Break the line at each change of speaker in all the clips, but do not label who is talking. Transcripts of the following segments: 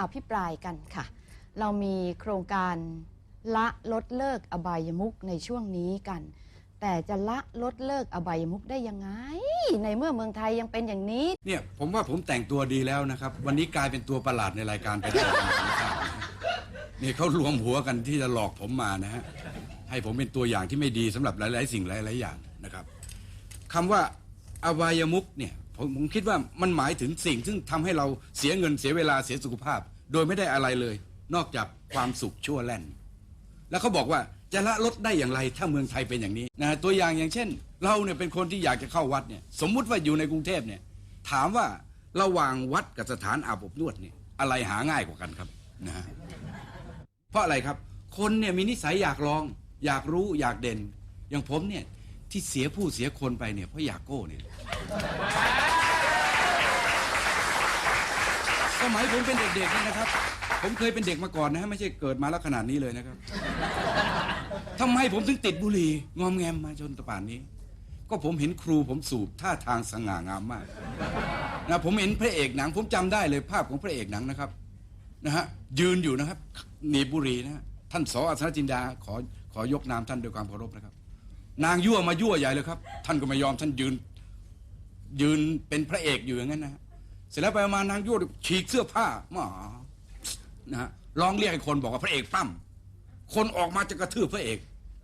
อภิปรายกันค่ะ เรามีโครงการละลดเลิกอบายมุกในช่วงนี้กัน แต่จะละลดเลิกอบายมุกได้ยังไง ในเมื่อเมืองไทยยังเป็นอย่างนี้
เนี่ยผมว่าผมแต่งตัวดีแล้วนะครับ วันนี้กลายเป็นตัวประหลาดในรายการไปได้ผมไม่ทราบนะนี่เขารวมหัวกันที่จะหลอกผมมานะฮะให้ผมเป็นตัวอย่างที่ไม่ดีสำหรับหลาย ๆ สิ่งหลาย ๆ อย่างนะครับคำว่าอบายมุกเนี่ย ผมผมคิดว่ามันหมายถึงสิ่งซึ่งทำให้เราเสียเงินเสียเวลาเสียสุขภาพ โดยไม่ได้อะไรเลย นอกจากความสุขชั่วแล่น แล้วเขาบอกว่าจะละลดได้อย่างไรถ้าเมืองไทยเป็นอย่างนี้นะตัวอย่างอย่างเช่น เราเนี่ยเป็นคนที่อยากจะเข้าวัดเนี่ยสมมุติว่าอยู่ในกรุงเทพเนี่ยถามว่าระหว่างวัดกับสถานอาบอบนวดเนี่ยอะไรหาง่ายกว่ากันครับนะฮะเพราะอะไรครับ คนเนี่ยมีนิสัยอยากลอง อยากรู้อยากเด่น อย่างผมเนี่ยที่เสียผู้เสียคนไปเนี่ยเพราะอยากโก้เนี่ย สมัยผมเป็นเด็กๆนี่นะครับ ผมเคยเป็นเด็กมาก่อนนะฮะไม่ใช่เกิดมาแล้วขนาดนี้เลยนะครับทำไมผมถึงติดบุหรี่งอมแงมมาจนตะป่านนี้ ก็ผมเห็นครูผมสูบท่าทางสง่างามมากนะผมเห็นพระเอกหนัง ผมจำได้เลยภาพของพระเอกหนังนะครับนะฮะยืนอยู่นะครับหนีบบุหรี่นะฮะท่านสออัศนจินดาขอขอยกนามท่านด้วยความเคารพนะครับ นางยั่วมายั่วใหญ่เลยครับ ท่านก็ไม่ยอมท่านยืน ยืนเป็นพระเอกอยู่อย่างนั้นนะฮะ เสร็จแล้วไปมานางยั่วฉีกเสื้อผ้าหมานะฮะร้องเรียกให้คนบอกว่าพระเอกปั้มคนออกมาจะกระทืบพระเอก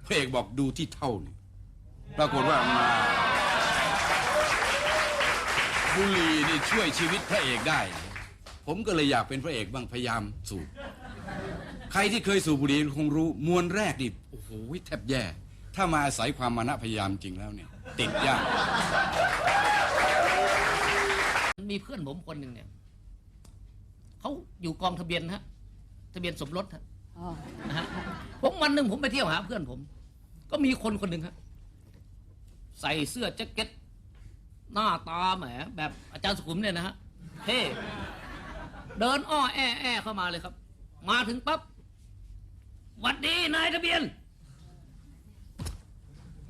พระเอกบอกดูที่เท่านี่ปรากฏว่ามาบุหรี่นี่ช่วยชีวิตพระเอกได้ ผมก็เลยอยากเป็นพระเอกบ้างพยายามสูบใครที่เคยสูบบุหรี่คงรู้มวลแรกนี่โอ้โหแทบแย่ ถ้ามาอาศัยความมานะพยายามจริงแล้วเนี่ย ติดยาก
มีเพื่อนผมคนหนึ่งเนี่ยเขาอยู่กองทะเบียนฮะ ทะเบียนสมรสฮะนะฮะผมวันหนึ่งผมไปเที่ยวหาเพื่อนผม ก็มีคนคนหนึ่งฮะใส่เสื้อแจ็คเก็ต หน้าตาแหมแบบอาจารย์สุขุมเนี่ยนะฮะเท่เดินอ้อแอแอเข้ามาเลยครับ มาถึงปั๊บหวัดดีนายทะเบียน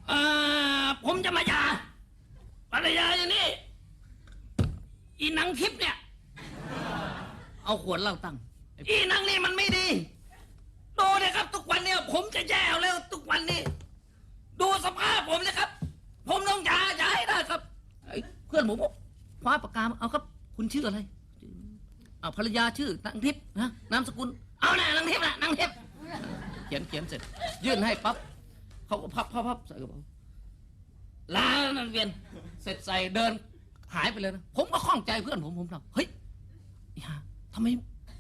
เอ่อผมจะมาหย่าภรรยาอย่างนี้ อีหนังทิพย์เนี่ย เอาขวดเหล้าตั้ง อีหนังนี่มันไม่ดีดูเลยครับ ทุกวันเนี่ย ผมจะแย่แล้ว ทุกวันนี้ ดูสภาพผมเลยครับ ผมต้องหย่าหย่าให้ได้ครับไอ้เพื่อนผมบอกคว้าปากกามาเอาครับ คุณชื่ออะไรเอาภรรยาชื่อนางทิพย์นะนามสกุล เอาแน่นางทิพย์นะนางทิพย์เขียนเขียนเสร็จ ยื่นให้ปั๊บเขาก็พับพับพับใส่กระเป๋าลานันเวียน เสร็จใส่เดิน หายไปเลยนะ ผมก็ข้องใจเพื่อนผมผมถามเฮ้ยอย่าทำไม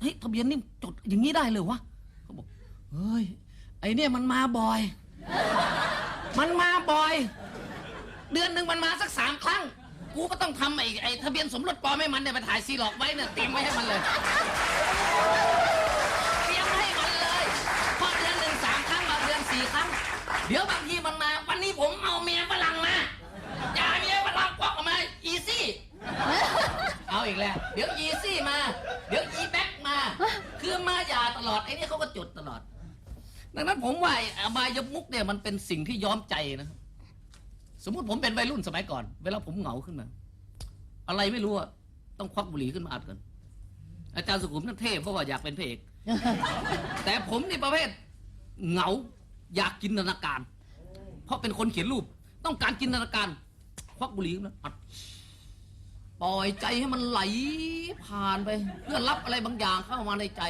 เฮ้ยทะเบียนนี่จดอย่างนี้ได้เลยวะเขาบอกเฮ้ยไอเนี่ยมันมาบ่อย มันมาบ่อย เดือนหนึ่งมันมาสักสามครั้ง กูก็ต้องทำไอ้ไอ้ทะเบียนสมรสปลอมให้มันเนี่ยไปถ่ายซีหลอกไว้เนี่ยเตรียมไว้ให้มันเลยเตรียมให้มันเลยเพราะเดือนหนึ่งสามครั้งบางเดือนสี่ครั้ง เดี๋ยวบางทีมันมา วันนี้ผมเอาเมียฝรั่งมาอย่าเมียฝรั่งควักออกมา อีซี่ เอาอีกแล้ว เดี๋ยวอีซี่มา เดี๋ยวอีแบ็กมา คือมาอย่าตลอดไอ้นี่เขาก็จุดตลอด ดังนั้นผมว่าไอ้อบายมุกเนี่ยมันเป็นสิ่งที่ย้อมใจนะสมมุติผมเป็นวัยรุ่นสมัยก่อน เวลาผมเหงาขึ้นมา อะไรไม่รู้อะต้องควักบุหรี่ขึ้นมาอัดกันอาจารย์สุขุมนั่นเท่เพราะว่าอยากเป็นพระเอก แต่ผมนี่ประเภทเหงาอยากจินตนาการ เพราะเป็นคนเขียนรูป ต้องการจินตนาการ ควักบุหรี่ขึ้นมาอัด ปล่อยใจให้มันไหลผ่านไป เพื่อรับอะไรบางอย่างเข้ามาในใจ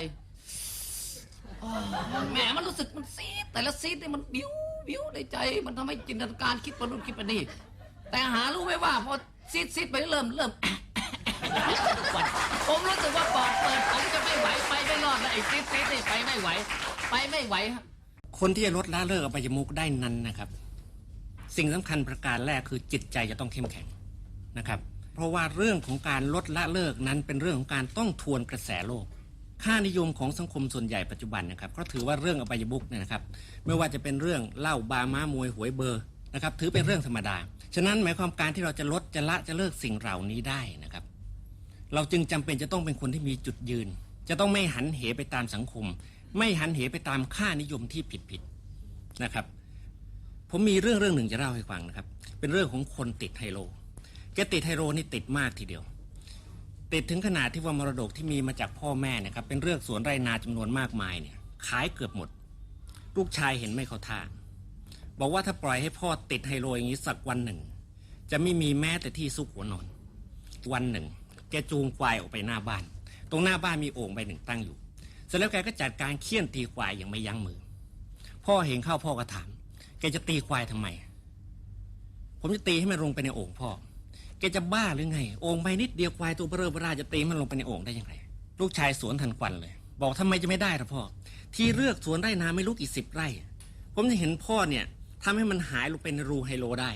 อ้าวแหมมันรู้สึกมันซีดแต่ละซีดเนี่ยมันบิ้วบิ้วในใจ มันทำให้จินตนาการคิดไปนู่นคิดไปนี่แต่หารู้ไหมว่าพอซีดซีดไปเริ่มเริ่ม ผมรู้สึกว่าปอดเปิดผมจะไม่ไหวไปไม่รอดแล้วไอ้ซีดซีดนี่ไปไม่ไหว ไปไม่ไหวฮะ
คนที่จะลดละเลิกอบายมุกได้นั้นนะครับ สิ่งสำคัญประการแรกคือจิตใจจะต้องเข้มแข็งนะครับ เพราะว่าเรื่องของการลดละเลิกนั้นเป็นเรื่องของการต้องทวนกระแสโลก ค่านิยมของสังคมส่วนใหญ่ปัจจุบันนะครับก็ถือว่าเรื่องอบายมุกเนี่ยนะครับ ไม่ว่าจะเป็นเรื่องเหล้าบาม้ามวยหวยเบอร์นะครับถือเป็นเรื่องธรรมดา ฉะนั้นหมายความการที่เราจะลดจะละจะเลิกสิ่งเหล่านี้ได้นะครับ เราจึงจำเป็นจะต้องเป็นคนที่มีจุดยืน จะต้องไม่หันเหไปตามสังคม ไม่หันเหไปตามค่านิยมที่ผิดผิดๆนะครับ ผมมีเรื่องเรื่องหนึ่งจะเล่าให้ฟังนะครับ เป็นเรื่องของคนติดไฮโล แกติดไฮโลนี่ติดมากทีเดียว ติดถึงขนาดที่ว่ามรดกที่มีมาจากพ่อแม่เนี่ยครับ เป็นเรื่องสวนไรนาจำนวนมากมายเนี่ย ขายเกือบหมด ลูกชายเห็นไม่เขาท่าบอกว่าถ้าปล่อยให้พ่อติดไฮโลอย่างนี้สักวันหนึ่ง จะไม่มีแม้แต่ที่ซุกหัวนอน วันหนึ่ง แกจูงควายออกไปหน้าบ้าน ตรงหน้าบ้านมีโอ่งใบหนึ่งตั้งอยู่เสร็จแล้วแกก็จัดการเคี่ยนตีควายอย่างไม่ยั้งมือ พ่อเห็นเข้าพ่อก็ถาม แกจะตีควายทำไม ผมจะตีให้มันลงไปในโอ่งพ่อ แกจะบ้าหรือไง โอ่งใบนิดเดียวควายตัวเบอเรอเบราจะตีมันลงไปในโอ่งได้ยังไง ลูกชายสวนทันควันเลย บอกทำไมจะไม่ได้ล่ะพ่อ ที่เลือกสวนไร่นาไม่รู้กี่สิบไร่ ผมจะเห็นพ่อเนี่ยทำให้มันหายลงไปในรูไฮโลได้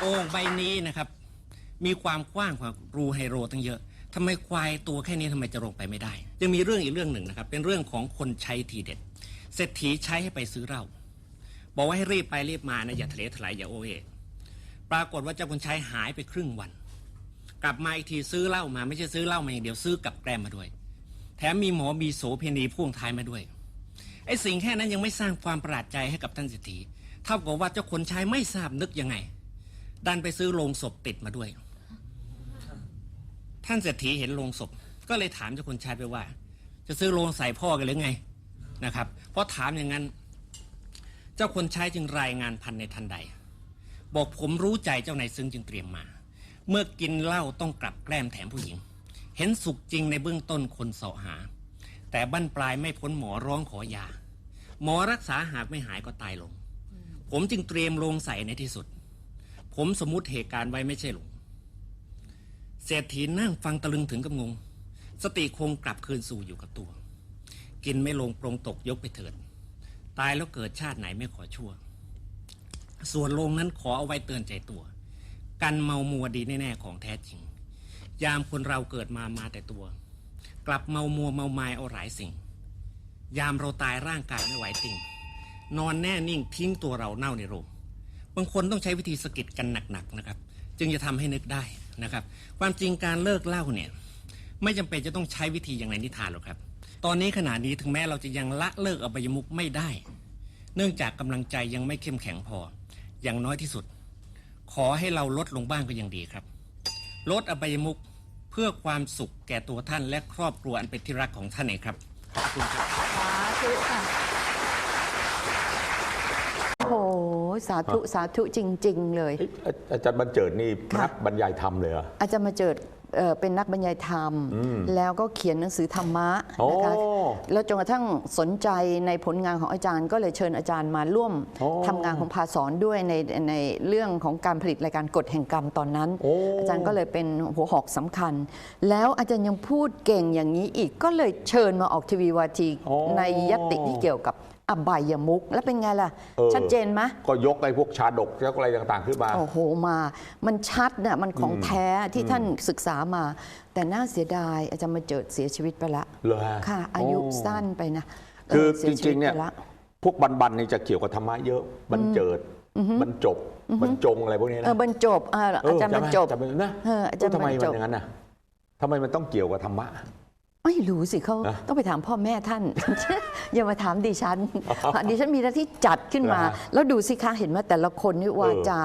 โอ่งใบนี้นะครับ มีความกว้างกว่ารูไฮโลตั้งเยอะทำไมควายตัวแค่นี้ทำไมจะลงไปไม่ได้ ยังมีเรื่องอีกเรื่องหนึ่งนะครับ เป็นเรื่องของคนใช้ทีเด็ด เศรษฐีใช้ให้ไปซื้อเหล้าบอกว่าให้รีบไปรีบมานะอย่าทะเลถลายอย่าโอเอปรากฏว่าเจ้าคนใช้หายไปครึ่งวัน กลับมาอีกทีซื้อเหล้ามาไม่ใช่ซื้อเหล้ามาอย่างเดียวซื้อกับแกล้มมาด้วย แถมมีหมอมีโสเพณีพ่วงท้ายมาด้วยไอ้สิ่งแค่นั้นยังไม่สร้างความประหลาดใจให้กับท่านเศรษฐีเท่ากับว่าเจ้าคนใช้ไม่ทราบนึกยังไง ดันไปซื้อโลงศพติดมาด้วย ท่านเศรษฐีเห็นโลงศพ ก็เลยถามเจ้าคนใช้ไปว่า จะซื้อโลงใส่พ่อกันหรือไง นะครับเพราะถามอย่างนั้น เจ้าคนใช้จึงรายงานพันในทันใด บอกผมรู้ใจเจ้านายซึ่งจึงเตรียมมา เมื่อกินเหล้าต้องกลับแกล้มแถมผู้หญิง เห็นสุขจริงในเบื้องต้นคนเสาะหา แต่บั้นปลายไม่พ้นหมอร้องขอยา หมอรักษาหากไม่หายก็ตายลง ผมจึงเตรียมลงใส่ในที่สุด ผมสมมติเหตุการณ์ไว้ไม่ใช่หลงเศรษฐีนั่งฟังตะลึงถึงกับงง สติคงกลับคืนสู่อยู่กับตัว กินไม่ลงปรงตกยกไปเถิด ตายแล้วเกิดชาติไหนไม่ขอชั่ว ส่วนลงนั้นขอเอาไว้เตือนใจตัว กันเมามัวดีแน่ๆของแท้จริง ยามคนเราเกิดมามาแต่ตัว กลับเมามัวเมามายเอาหลายสิ่ง ยามเราตายร่างกายไม่ไหวติงนอนแน่นิ่งทิ้งตัวเราเน่าในโรงบางคนต้องใช้วิธีสะกิดกันหนักๆนะครับ จึงจะทำให้นึกได้นะครับ ความจริงการเลิกเหล้าเนี่ยไม่จำเป็นจะต้องใช้วิธีอย่างในนิทานหรอกครับ ตอนนี้ขณะนี้ถึงแม้เราจะยังละเลิกอบายมุกไม่ได้ เนื่องจากกำลังใจยังไม่เข้มแข็งพอ อย่างน้อยที่สุด ขอให้เราลดลงบ้างก็ยังดีครับ ลดอบายมุกเพื่อความสุขแก่ตัวท่านและครอบครัวอันเป็นที่รักของท่านเองครับขอบคุณครับ
สาธุค่ะโอ้โหสาธุสาธุจริง ๆ เลย
เอ๊ะอาอาจารย์บรรเจิดนี่
ค่ะ
นักบรรยายธรรมเลยเหรอ
อาจารย์มาเจิด เอ่อเป็นนักบรรยายธรรมแล้วก็เขียนหนังสือธรรมะ
โอ้
นะคะแล้วจนกระทั่งสนใจในผลงานของอาจารย์ ก็เลยเชิญอาจารย์มาร่วม
โอ้
ทำงานของภาสอนด้วยในในเรื่องของการผลิตรายการกฎแห่งกรรมตอนนั้น
โอ้
อาจารย์ก็เลยเป็นหัวหอกสำคัญ แล้วอาจารย์ยังพูดเก่งอย่างนี้อีกก็เลยเชิญมาออกทีวีวาที
โอ้
ในยติที่เกี่ยวกับ อบายมุกแล้วเป็นไงล่ะ
เออ
ชัดเจนไหม
ก็ยกไอ้พวกชาดกยกอะไรต่างๆขึ้นมา
โอ้โหมา มันชัดน่ะมันของแท้ที่ท่านศึกษามา แต่น่าเสียดายอาจารย์มาเจิดเสียชีวิตไปละ
เหรอฮะ
ค่ะ อายุ
โอ้
สั้นไปนะ
คือ
ออสี
จ
ชีวิ
ริ
ต
งๆเนี่ย
ไปละ
พวกบันๆนี่จะเกี่ยวกับธรรมะเยอะบรรเจิดบรรจบบรรจงอะไรพวกนี้นะ
เออบรรจบอ่า
เอา
จารย์บรรจบ
จำเป็นนะ
เอออาจารย์
ทำไม
บรร
มั
จ
น
บ
อย่างนั้นน่ะทำไมมันต้องเกี่ยวกับธรรมะ
ไม่รู้สิเขา
นะ
ต้องไปถามพ่อแม่ท่าน อย่ามาถามดิฉันดิฉันมีหน้าที่จัดขึ้นมา
เหรอฮะ
แล้วดูสิคะเห็นไหมแต่ละคนนี่วาจา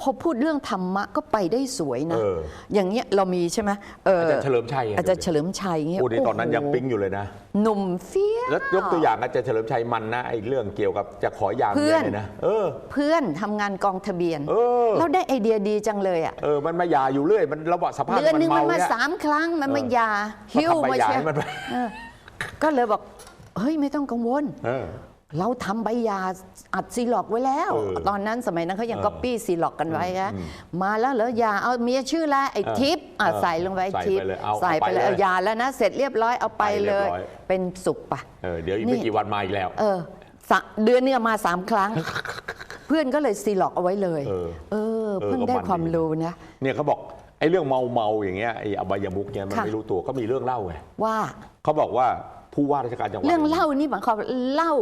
พอพูดเรื่องธรรมะก็ไปได้สวยนะ
เออ
อย่างเงี้ยเรามีใช่ไหมเอา
จารย์เฉลิมชัยะ
อาจารย์เฉลิมชัยเงี้ย
โอ้ดีตอนนั้นยัง
โโห
ปิ๊งอยู่เลยนะ
หนุ่มเฟี้ย
แล้วยกตัวอย่างอาจารย์เฉลิมชัยมันนะไอ้เรื่องเกี่ยวกับจะขอยาม
เพื่
เมี
อยน
เนี่ยนะเออ
เพื่อนทำงานกองทะเบียน
เออ
แล้วได้ไอเดียดีจังเลยอะ
เออมันมาหยาอยู่เรื่อย มันระบาดสภาพ
เดือนหนึ่งมัน
เมา
สามครั้งมันมา
เออ
หยาหิ้ว
ก็ทำใบ
มา
หย่า
เชีย
ให้มันไป
เออก็เลยบอกเฮ้ยไม่ต้องกังวล
เออ
เราทำใบหยาอัดซีล็อกไว้แล้ว
เออ
ตอนนั้นสมัยนั้นเขายัง
เออ
ก๊อปปี้ซีล็อกกันไว้นะมาแล้วเหรอยาเอาเมียชื่อละไอ้
เออ
ทิปอะ
เออ
ใส่ลงไป
ใส่
ทิป
ไปเลยเอา
ใส่ไปเลย
เอาไปเลย
เอายาแล้วนะ เสร็จเรียบร้อยเอาไป
ไปเรี
เลย
บ
ย
ร้อย
เป็นสุกปะ
เออเดี๋ยวอีก
นี่
ไม่กี่วันมาอีกแล้ว
เออสะเดือนเนี้มาสามครั้ง เพื่อนก็เลยซีล็อกเอาไว้เลย
เออ
เออ
เออ
เพิ่ง
ก็
ได้
มัน
ความ
ดี
รู้นะ
เนี่ยเขาบอกไอ้เรื่องเมาเมาๆอย่างเงี้ยไอ้อบายมุกเนี่ยมัน
ค่ะ
ไม่รู้ตัวก็มีเรื่องเล่าไง
ว่า
เขาบอกว่า ผู้ว่าราชการจังหวัด
เรื่องเล่านี่หมายความว่าเล่า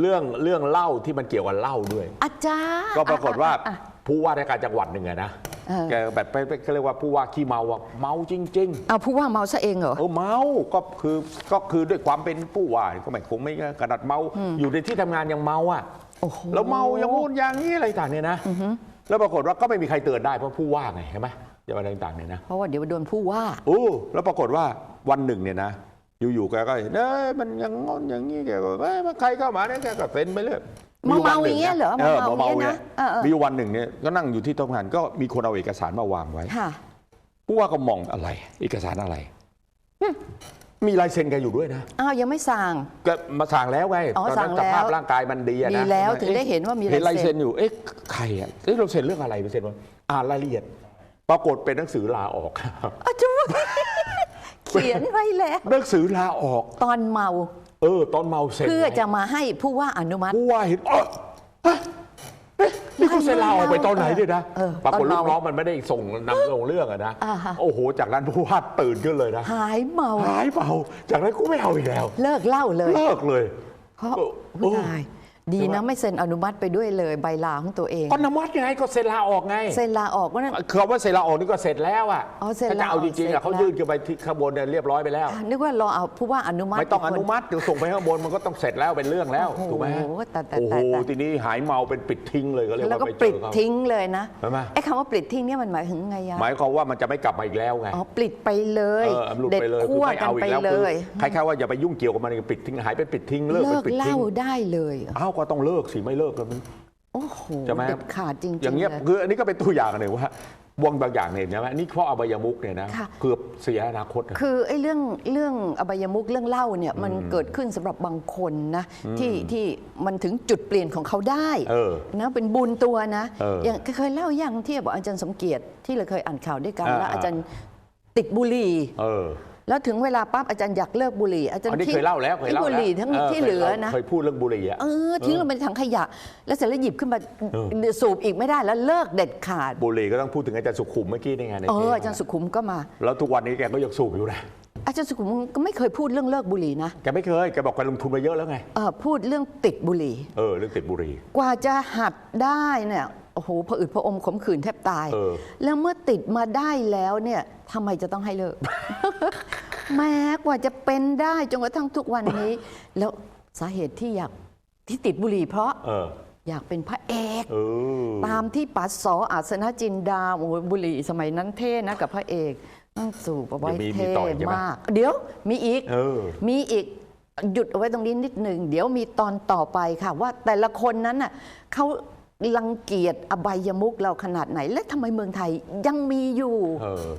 เรื่องเรื่องเล่าที่มันเกี่ยวกับเหล้าด้วย
อาจารย์
ก็ปรากฏว่า
อะอะ
ผู้ว่าราชการจังหวัดหนึ่งอะนะ
เออ
แกแบบไปไปเขาเรียกว่าผู้ว่าขี้เมาอะเมาจริง
เอาผู้ว่าเมาซะเองเหรอ
ๆเออเมาก็คือก็คือด้วยความเป็นผู้ว่าก็ไม่คงไม่กระดัดเมาอยู่ในที่ทำงานยังเมาอะ
โโอ้โห
แล้วเมาอย่างงู้นอย่างนี้อะไรต่างเนี่ยนะแล้วปรากฏว่าก็ไม่มีใครเตือนได้เพราะผู้ว่าไงเห็นไหมอย่างอะไรต่างๆเนี่ยนะ
เพราะว่าเดี๋ยวโดนผู้ว่า
โอ้แล้วปรากฏว่าวันหนึ่งเนี่ยนะ อยู่ๆแกก็เห็นเอ้ยมันอยังงอนอย่างนี้แกก็เอ้ยมันใครเข้ามาเนี่ยแกก็เป็นไปเรื่อย
เมาๆอย่างเงี้ยเหรอ
เออ
เมาๆ
เมา
อย่าง
ๆ
เงี้
เนี่ยย
นะเออเออ
มีอยู่วันหนึ่งเนี่ยก็นั่งอยู่ที่โต๊ะงานก็มีคนเอาเอกสารมาวางไว้
ค่ะ
ผู้ว่าก็มองอะไร เอกสารอะไรมีลายเซ็นแกอยู่ด้วยนะ
อ้าวยังไม่สั่ง
ก็มาสั่งแล้วไง
อ๋อ
ตอนนั้น
สั่ง
สภาพ
แล้ว
ร่างกายมันดีอะนะ
ดีแล้วถึง
อ๊ะ
ได้เห็นว่ามี
เห็นลา
ลายยเซ็
เซ็
น
นอยู่ เอ๊ะใครอะเอ๊ะเราเซ็นเรื่องอะไรไปเซ็นวะอ่านรายละเอียด ปรากฏเป็นหนังสือลาออก
อ้าวจุ๊บ เขียนไว้แล้ว
หนังสือลาออก
ตอนเมา
เออ ตอนเมาเซ็น
เพื่อ
ไว้
จะมาให้ผู้ว่าอนุมัติ
ผู้ว่าเห็นอ๋อฮะเอ๊ะนี่เขาเซ็นลาออกไปตอนไหนเนี่ยนะ
เออ
ปรากฏ
ตอน
ลู
เมา
กน้องมันไม่ได้ส่งนำส่งเรื่องอะนะ
อ่าฮะ
โอ้โห จากนั้นผู้ว่าตื่นขึ้นเลยนะ
หายเมา
หายเมาจากนั้นกูไม่เอาอีกแล้ว
เลิกเหล่าเลย
เลิกเลย
เพราะ
เออ
ผู้
เออ
ตาย ดีนะไม่เซ็นอนุมัติไปด้วยเลยใบลาของตัวเอง
ก็นมัดไงก็เซ็นลาออกไง
เซ็นลาออกว่านั้น
คือว่าเซ็นลาออกนี่ก็เสร็จแล้วอะ
อ๋อเซ็น
ถ้าจะ
ลาออก
เอาจริงๆ
เสร็
อะ
จ
เขา
แล้ว
ยื่นขึ้นไปที่ข้างบนเนี่ยเรียบร้อยไปแล้ว
อะนึกว่ารอเอาผู้ว่าอนุมัติ
ไม่ต้องอนุมัติเดี๋ยวส่งไปข้างบนมันก็ต้องเสร็จแล้วเป็นเรื่อง แล้ว
โอ้โห
ถูกไหม
แต่แต่
โอ้โห
แต่แต่
ทีนี้หายเมาเป็นปิดทิ้งเลยก็เรียก
แล้ว
ว่า
ก็
ไป
ป
เจ
ลิด
อเขา
ทิ้งเลยนะ
ใช่ไหม
ไอ้คำว่าปลิดทิ้งเนี่ยมันหมายถึงไงยะ
หมายความว่ามันจะไม่กลับมาอีกแล้วไง
อ๋อปลิดไปเลย
เออมันหลุด
เด็ด
ไปเลยคือ
ขั้ว
ไม่
กัน
เอาอี
ไป
กแล้ว
เล
คือยคล้ายๆว่าอย่าไปยุ่งเกี่ยวกับมันปิดทิ้งหายเป็นปิดทิ้งเลิก
เลิ
เป็น
ก
ปิด
เห
ทิ้
ล่าง ได้เลยเหรอ
อ้าวก็ต้องเลิกสิไม่เลิกแล้วมัน
โอ้โห
ใช่ไหม
เด็ดขาดจริงๆ
อย่างเงี้ย
เลย
คืออันนี้ก็เป็นตัวอย่างหนึ่งว่าวงบางอย่างเนี่ยนะนี่เพราะอบายมุกเนี่ยนะ
ค่ะ
เกือบเสียอนาคตนะ
คือไอ้เรื่องเรื่องอบายมุกเรื่องเล่าเนี่ยมันเกิดขึ้นสำหรับบางคนนะที่ที่มันถึงจุดเปลี่ยนของเขาได้
เออ
นะเป็นบุญตัวนะ
เอออ
อย่างเคยเล่าอย่างที่บอกอาจารย์สมเกียรติที่เราเคยอ่านข่าวด้วยกัน
อ่า
แล้ว
อ่า
อาจารย์ติดบุหรี่
เออ
แล้วถึงเวลาปั๊บอาจารย์อยากเลิกบุหรี่อาจารย์
อันนี้
ทิ้ง
เคยเล่าแล้วเคย
ไอ้
เล่า
บุ
แล้ว
หรี่ทั้ง
คย
ที่เหลือนะ
เคยพูดเรื่องบุหรี่อะ
เออทิ้งลงไปในถังขยะ แล้วเสร็จแล้วหยิบขึ้นมา
เอ
สูบอีกไม่ได้แล้วเลิกเด็ดขาด
บุหรี่ก็ต้องพูดถึงอาจารย์สุขุมเมื่อกี้นี่ไงใน
เอ
เท
อ
ป
อาจารย์สุขุมก็มา
แล้วทุกวันนี้แกก็ยังสูบอยู่นะ
อาจารย์สุขุมก็ไม่เคยพูดเรื่องเลิกบุหรี่นะ
แกไม่เคย แกบอกแกลงทุนมาเยอะแล้วไง
เออพูดเรื่องติดบุหรี่
เออ เรื่องติดบุหรี่
กว่าจะหัดได้เนี่ย โอ้โหผะอืดผะอมขมขื่นแทบตาย
เออ
แล้วเมื่อติดมาได้แล้วเนี่ยทำไมจะต้องให้เลิก แม้กว่าจะเป็นได้จนกระทั่งทุกวันนี้ แล้วสาเหตุที่อยากที่ติดบุหรี่เพราะ
เออ
อยากเป็นพระเอก
เออ
ตามที่ปัสสออาสนะจินดาโอ้โหบุหรี่สมัยนั้นเท่นะกับพระเอกนั่งสูบเอาไว้
เดี๋ยวมีมี
เท่
ต่ออีกใช่ไหม
มาก เดี๋ยวมีอีก
เออ
มีอีกหยุดเอาไว้ตรงนี้นิดหนึ่ง เดี๋ยวมีตอนต่อไปค่ะ ว่าแต่ละคนนั้นน่ะเขา รังเกียจอบายมุกเราขนาดไหน และทำไมเมืองไทยยังมีอยู่
เออ